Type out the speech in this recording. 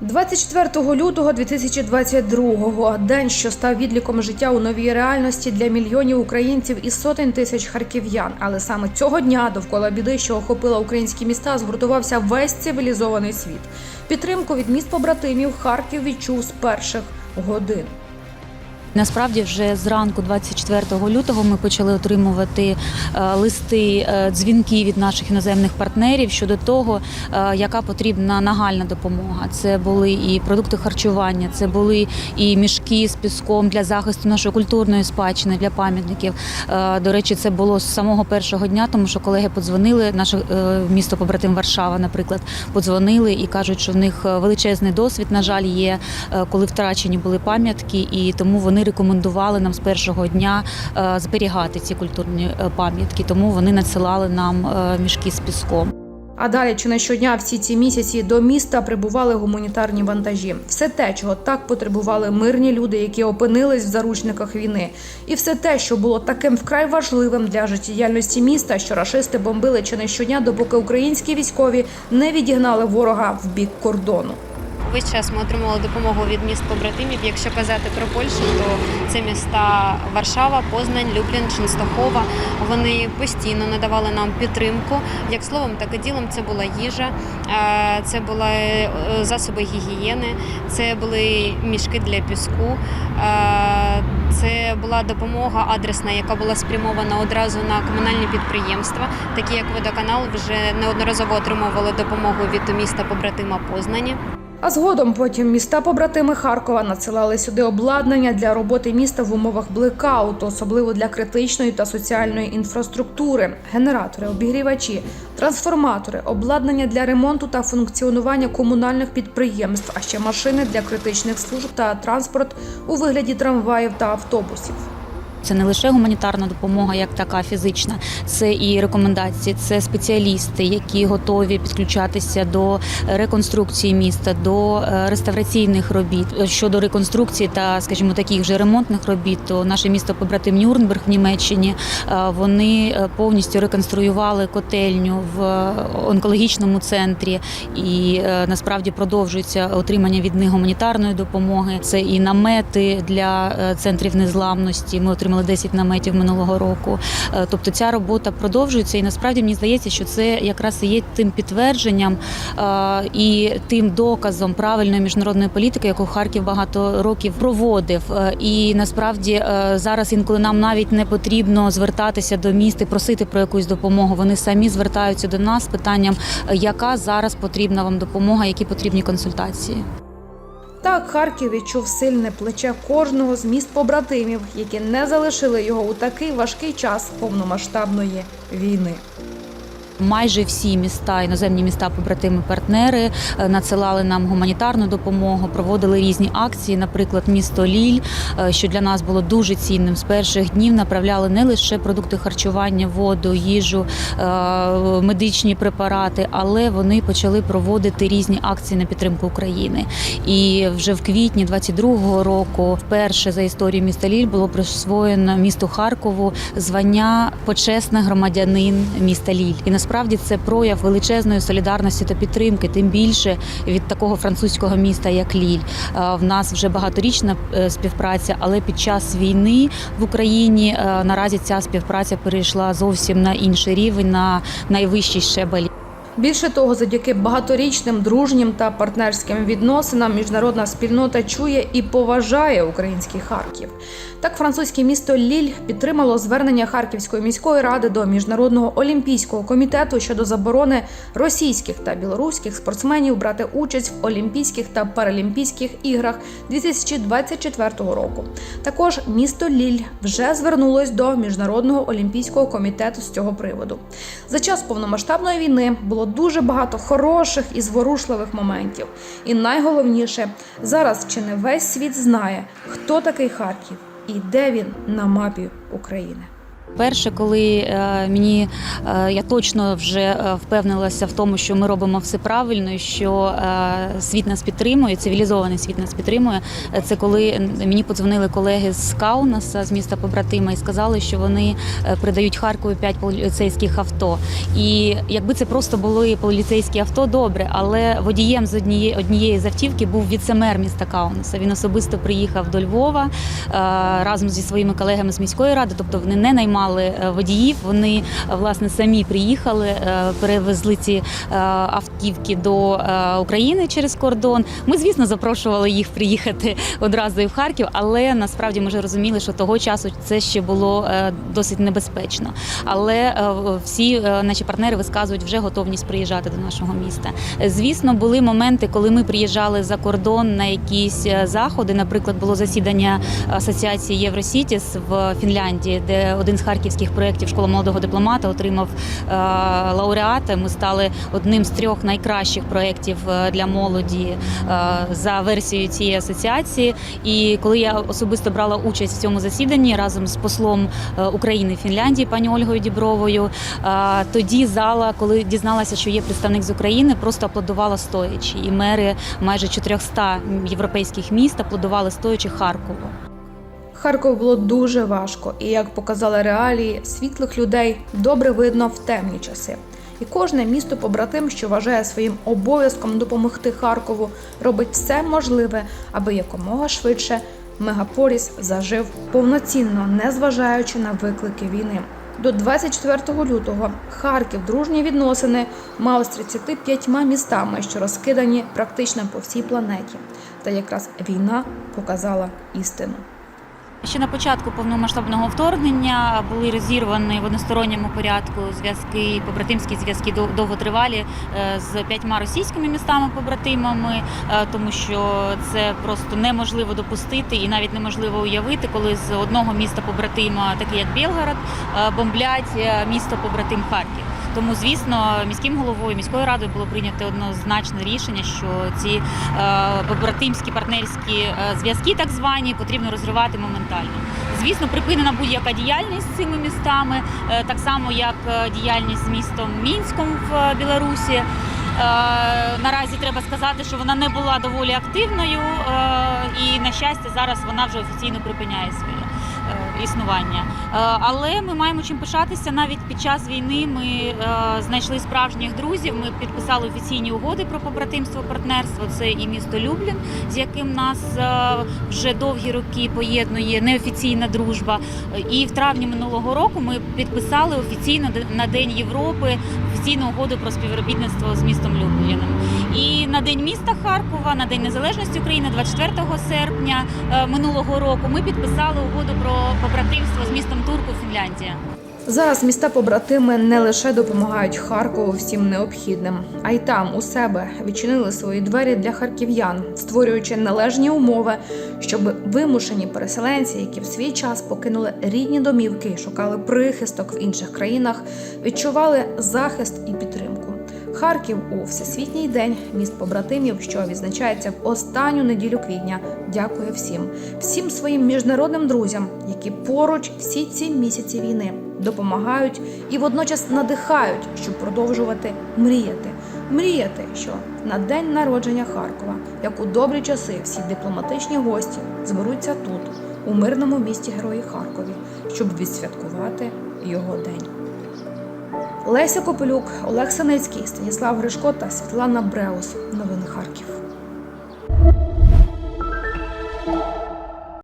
24 лютого 2022-го – день, що став відліком життя у новій реальності для мільйонів українців і сотень тисяч харків'ян. Але саме цього дня довкола біди, що охопила українські міста, згуртувався весь цивілізований світ. Підтримку від міст побратимів Харків відчув з перших годин. Насправді, вже зранку, 24 лютого, ми почали отримувати е, листи, е, дзвінки від наших іноземних партнерів щодо того, е, яка потрібна нагальна допомога. Це були і продукти харчування, це були і мішки з піском для захисту нашої культурної спадщини для пам'ятників. До речі, це було з самого першого дня, тому що колеги подзвонили, наше місто побратим Варшава, наприклад, подзвонили і кажуть, що в них величезний досвід, на жаль, є, коли втрачені були пам'ятки, і тому вони рекомендували нам з першого дня е, зберігати ці культурні е, пам'ятки. Тому вони надсилали нам е, мішки з піском. А далі чи не щодня всі ці місяці до міста прибували гуманітарні вантажі. Все те, чого так потребували мирні люди, які опинились в заручниках війни, і все те, що було таким вкрай важливим для життєдіяльності міста, що рашисти бомбили чи не щодня, допоки українські військові не відігнали ворога в бік кордону. Весь час ми отримували допомогу від міст побратимів. Якщо казати про Польщу, то це міста Варшава, Познань, Люблін, Ченстохова. Вони постійно надавали нам підтримку. Як словом, так і ділом це була їжа, е, це були е, засоби гігієни, це були мішки для піску. е, Це була допомога адресна, яка була спрямована одразу на комунальні підприємства, такі як водоканал, вже неодноразово отримували допомогу від міста побратима Познані. А згодом потім міста побратими Харкова надсилали сюди обладнання для роботи міста в умовах блекауту, особливо для критичної та соціальної інфраструктури, генератори, обігрівачі, трансформатори, обладнання для ремонту та функціонування комунальних підприємств, а ще машини для критичних служб та транспорт у вигляді трамваїв та автобусів. Це не лише гуманітарна допомога, як така фізична, це і рекомендації, це спеціалісти, які готові підключатися до реконструкції міста, до е, реставраційних робіт. Щодо реконструкції та, скажімо, таких же ремонтних робіт, то наше місто побратим Нюрнберг в Німеччині е, вони е, повністю реконструювали котельню в онкологічному центрі, і насправді продовжується отримання від них гуманітарної допомоги. Це і намети для центрів незламності. Ми отримали 10 наметів минулого року. Е, Тобто ця робота продовжується, і насправді мені здається, що це якраз і є тим підтвердженням е, і тим доказом правильної міжнародної політики, яку Харків багато років проводив. Е, І насправді зараз інколи нам навіть не потрібно звертатися до міст і просити про якусь допомогу. Вони самі звертаються до нас з питанням, яка зараз потрібна вам допомога, які потрібні консультації. Так Харків відчув сильне плече кожного з міст побратимів, які не залишили його у такий важкий час повномасштабної війни. Майже всі міста, іноземні міста, побратими, партнери е, надсилали нам гуманітарну допомогу, проводили різні акції. Наприклад, місто Ліль, е, що для нас було дуже цінним. З перших днів направляли не лише продукти харчування, воду, їжу, е, медичні препарати, але вони почали проводити різні акції на підтримку України. І вже в квітні 22-го року, вперше за історію міста Ліль було присвоєно місту Харкову звання почесний громадянин міста Ліль. І насправді це прояв величезної солідарності та підтримки, тим більше від такого французького міста, як Ліль. Е, В нас вже багаторічна е, співпраця, але під час війни в Україні е, наразі ця співпраця перейшла зовсім на інший рівень, на найвищий щебель. Більше того, завдяки багаторічним дружнім та партнерським відносинам міжнародна спільнота чує і поважає український Харків. Так, французьке місто Ліль підтримало звернення Харківської міської ради до міжнародного олімпійського комітету щодо заборони російських та білоруських спортсменів брати участь в Олімпійських та Паралімпійських іграх 2024 року. Також місто Ліль вже звернулось до міжнародного олімпійського комітету з цього приводу. За час повномасштабної війни було дуже багато хороших і зворушливих моментів. І найголовніше, зараз чи не весь світ знає, хто такий Харків і де він на мапі України. Перше, коли е, мені е, я точно вже е, впевнилася в тому, що ми робимо все правильно, і що світ нас підтримує, цивілізований світ нас підтримує. Це коли мені подзвонили колеги з Каунаса, з міста побратима, і сказали, що вони придають Харкові 5 поліцейських авто. І якби це просто були поліцейські авто, добре, але водієм з однієї однієї з автівки був віцемер міста Каунаса. Він особисто приїхав до Львова разом зі своїми колегами з міської ради, тобто вони не наймали е, водіїв. Вони е, власне самі приїхали, е, перевезли ці автівки до України через кордон. Ми, звісно, запрошували їх приїхати одразу в Харків, але насправді ми вже розуміли, що того часу це ще було досить небезпечно. Але всі наші партнери висказують вже готовність приїжджати до нашого міста. Звісно, були моменти, коли ми приїжджали за кордон на якісь заходи. Наприклад, було засідання асоціації Євросітіс в Фінляндії, де один з харківських проєктів школа молодого дипломата отримав е, лауреата. Ми стали одним з трьох найкращих проєктів е, для молоді е, за версією цієї асоціації. І коли я особисто брала участь в цьому засіданні разом з послом України в Фінляндії, пані Ольгою Дібровою, тоді зала, коли дізналася, що є представник з України, просто аплодувала стоячи. І мери майже 400 європейських міст аплодували стоячи Харкову. Харкову було дуже важко, і як показали реалії, світлих людей добре видно в темні часи. І кожне місто побратим, що вважає своїм обов'язком допомогти Харкову, робить все можливе, аби якомога швидше мегаполіс зажив повноцінно, незважаючи на виклики війни. До 24 лютого Харків дружні відносини мав з 35 містами, що розкидані практично по всій планеті. Та якраз війна показала істину. Ще на початку повномасштабного вторгнення були розірвані в односторонньому порядку зв'язки, побратимські зв'язки дов- довготривалі е, з п'ятьма російськими містами-побратимами, е, тому що це просто неможливо допустити і навіть неможливо уявити, коли з одного міста побратима, такий як Білгород, е, бомблять місто побратим Харків. Тому, звісно, міським головою міською радою було прийнято однозначне рішення, що ці е, побратимські партнерські е, зв'язки, так звані, потрібно розривати моментально. Звісно, припинена будь-яка діяльність з цими містами, е, так само як діяльність з містом Мінськом в Білорусі. Наразі треба сказати, що вона не була доволі активною, і на щастя, зараз вона вже офіційно припиняє своє існування. Е, Але ми маємо чим пишатися навіть під час війни. Ми е, знайшли справжніх друзів. Ми підписали офіційні угоди про побратимство, партнерство. Це і місто Люблін, з яким нас е, вже довгі роки поєднує неофіційна дружба. І в травні минулого року ми підписали офіційно на День Європи офіційну угоду про співробітництво з містом Любліном. І на день міста Харкова, на День Незалежності України, 24 серпня е, минулого року, ми підписали угоду про побратимство з містом Турку, Фінляндія. Зараз міста побратими не лише допомагають Харкову всім необхідним, а й там у себе відчинили свої двері для харків'ян, створюючи належні умови, щоб вимушені переселенці, які в свій час покинули рідні домівки шукали прихисток в інших країнах, відчували захист і підтримку. Харків у всесвітній день міст побратимів, що відзначається в останню неділю квітня. Дякує всім, всім своїм міжнародним друзям, які поруч всі ці місяці війни допомагають і водночас надихають, щоб продовжувати мріяти. Мріяти, що на день народження Харкова, як у добрі часи, всі дипломатичні гості зберуться тут, у мирному місті Герої Харкові, щоб відсвяткувати його день. Леся Копелюк, Олег Санецький, Станіслав Гришко та Світлана Бреус. Новини Харків.